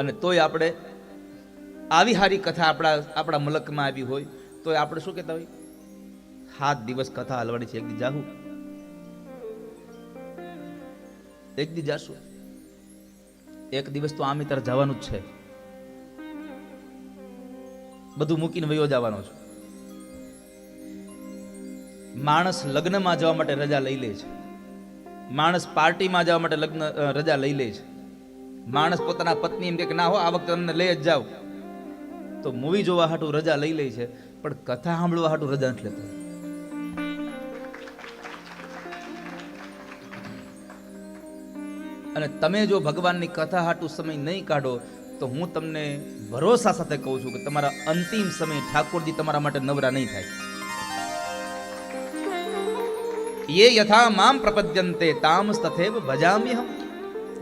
અને તોય આપણે આવી સારી કથા આપણા આપણા મલકમાં આવી હોય, તોય આપણે શું કહેતા હોય? સાત દિવસ કથા હલવાડી છે. એક દી જાહું. એક દી જાશું. એક દિવસ તો આમી તર જવાનું જ છે. બધું મૂકીને વયો જવાનો છે. માણસ લગ્નમાં જવા માટે રજા લઈ લે છે. માણસ પાર્ટીમાં જવા માટે લગ્ન રજા લઈ લે છે. માણસ પોતાના પત્ની એમ કે ના હો, આ વખતે તમને લઈ જ જાઓ. તો મૂવી જોવા હાટું રજા લઈ લે છે, પણ કથા સાંભળવા હાટું રજા નથી લેતો. અને તમે જો ભગવાનની કથા હાટું સમય નહીં કાઢો, તો હું તમને ભરોસા સાથે કહું છું કે તમારા અંતિમ સમય ઠાકોરજી તમારા માટે નવરા નહીં થાય. યથા મામ પ્રપદ્યંતે તામ તથેવ ભજામ્ય હમ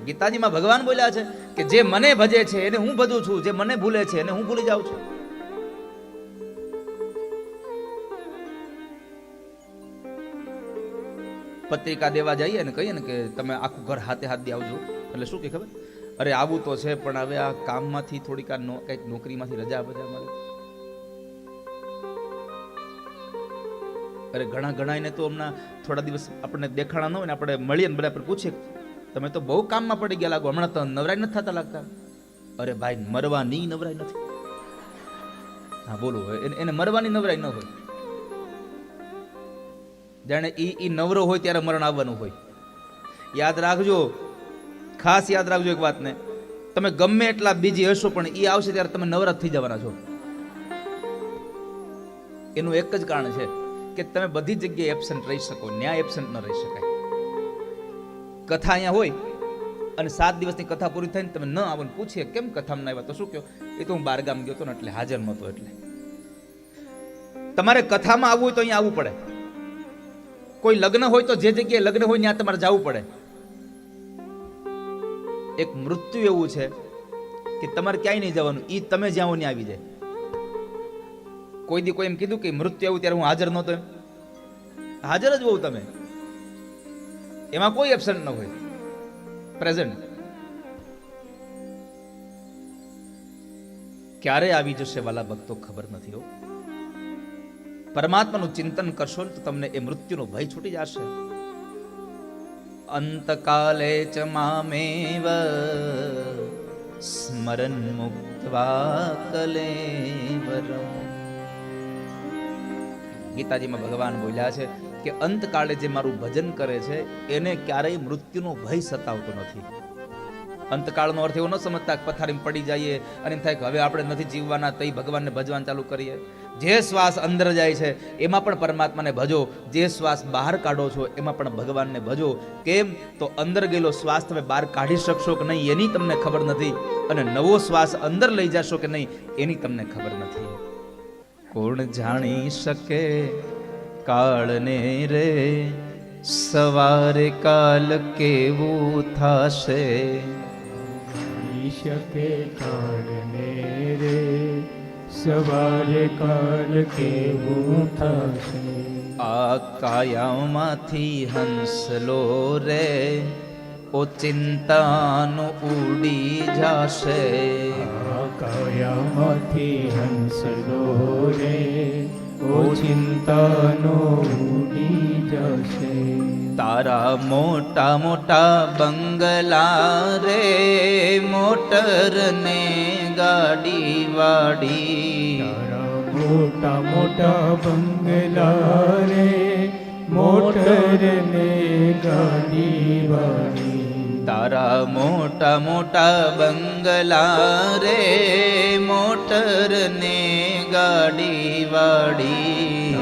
ગીતાજીમાં ભગવાન બોલ્યા છે કે જે મને ભજે છે એને હું ભજું છું, જે મને ભૂલે છે એને હું ભૂલી જાઉં છું. પત્રિકા દેવા જઈએ ને કહીએ ને કે તમે આખું ઘર હાથે હાથ દે આવજો. એટલે શું કે ખબર? અરે આવું તો છે, પણ હવે આ કામમાંથી થોડીક આ કંઈક નોકરીમાંથી રજા બજા મળે. અરે ઘણા ઘણા એને તો હમણાં થોડા દિવસ આપણને દેખાણા ન હોય ને, આપણે મળીએ ને બધા પર પૂછીએ. તમે તો બહુ કામમાં પડી ગયા લાગો. હમણાં તો નવરાઈ નથી થતા લાગતા. અરે ભાઈ, મરવાની નવરાઈ નથી. હા, બોલો એને- મરવાની નવરાઈ ન હોય. જાણે ઈ ઈ નવરો હોય ત્યારે મરણ આવવાનું હોય. યાદ રાખજો, ખાસ યાદ રાખજો એક વાતને. તમે ગમે એટલા બીજી હશો, પણ ઈ આવશે ત્યારે તમે નવરા થઈ જવાના છો. એનું એક જ કારણ છે કે તમે બધી જગ્યાએ એબસન્ટ રહી શકો, ન્યાય એબસન્ટ ન રહી શકાય. કથા અહીંયા હોય અને સાત દિવસની કથા પૂરી થઈને તમે ન આવો ને પૂછીએ કેમ કથામાં ના આવ્યા તો શું કહો એ તો હું બારગામ ગયો હતો ને એટલે હાજર નહોતો એટલે. તમારે કથામાં આવવું હોય તો અહીંયા આવવું પડે. કોઈ લગ્ન હોય તો જે જગ્યાએ લગ્ન હોય ત્યાં તમારે જવું પડે. એક મૃત્યુ એવું છે કે તમારે ક્યાંય નહીં જવાનું. એ તમે જ્યાં ત્યાં આવી જાય. કોઈ દી કોઈ એમ કીધું કે મૃત્યુ આવું ત્યારે હું હાજર નહોતો એમ. હાજર જ હોઉં તમે. એમાં કોઈ એબસન્ટ ન હોય. પ્રેઝન્ટ ક્યારે આવી જશે વાલા ભક્તો ખબર નથી હો. પરમાત્માનું ચિંતન કરશો ને તો તમને એ મૃત્યુનો ભય છૂટી જશે. અંતકાલે ચ મામેવ સ્મરન મુક્તવા કલેવરમ ગીતાજીમાં ભગવાન બોલ્યા છે કે અંતકાળે જે મારું ભજન કરે છે, એને ક્યારેય મૃત્યુનો ભય સતાવતો નથી. અંતકાળનો અર્થ એવો ન સમજતા પથારીમાં પડી જઈએ અને એમ થાય કે હવે આપણે નથી જીવવાના તઈ ભગવાનને ભજવાન ચાલુ કરીએ. જે શ્વાસ અંદર જાય છે, એમાં પણ પરમાત્માને ભજો. જે શ્વાસ બહાર કાઢો છો, એમાં પણ ભગવાનને ભજો. કેમ? તો અંદર ગયેલો શ્વાસ તમે બહાર કાઢી શકશો કે નહીં, એની તમને ખબર નથી. અને નવો શ્વાસ અંદર લઈ જશો કે નહીં, એની તમને ખબર નથી. કોણ જાણી શકે કાળને રે સવારે કાલ કેવું થશે શકે કાળને રે સવારે કાલ કેવું થશે આ કાયામાંથી હંસલો રે ઓ ચિંતાનું ઉડી જાશે કાયામાંથી હંસલો રે ચિંતાનો ઉડી જશે. તારા મોટા મોટા બંગલા રે મોટર ને ગાડી વાડી. તારા મોટા મોટા બંગલા રે મોટર ને ગાડી વાડી. તારા મોટા મોટા બંગલા રે મોટર ને ગાડી વાડી.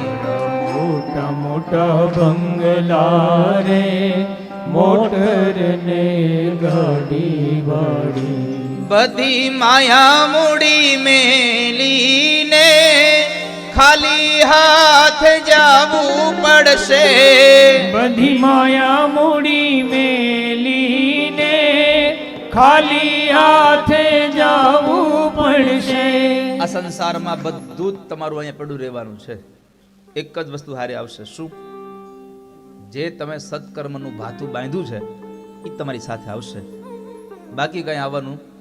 મોટા મોટા બંગલા રે મોટર ને ગાડી વાડી. બધી માયા મૂડી મેલીને ખાલી હાથ જાવું પડશે. બધી માયા મૂડી મેલીને ખાલી હાથે જાવું પડશે. આ સંસારમાં બધું જ તમારું અહીંયા પડ્યું રહેવાનું છે. એક જ વસ્તુ હારે આવશે. શું? જે તમે સત્કર્મનું ભાથું બાંધ્યું છે એ તમારી સાથે આવશે. બાકી કંઈ આવવાનું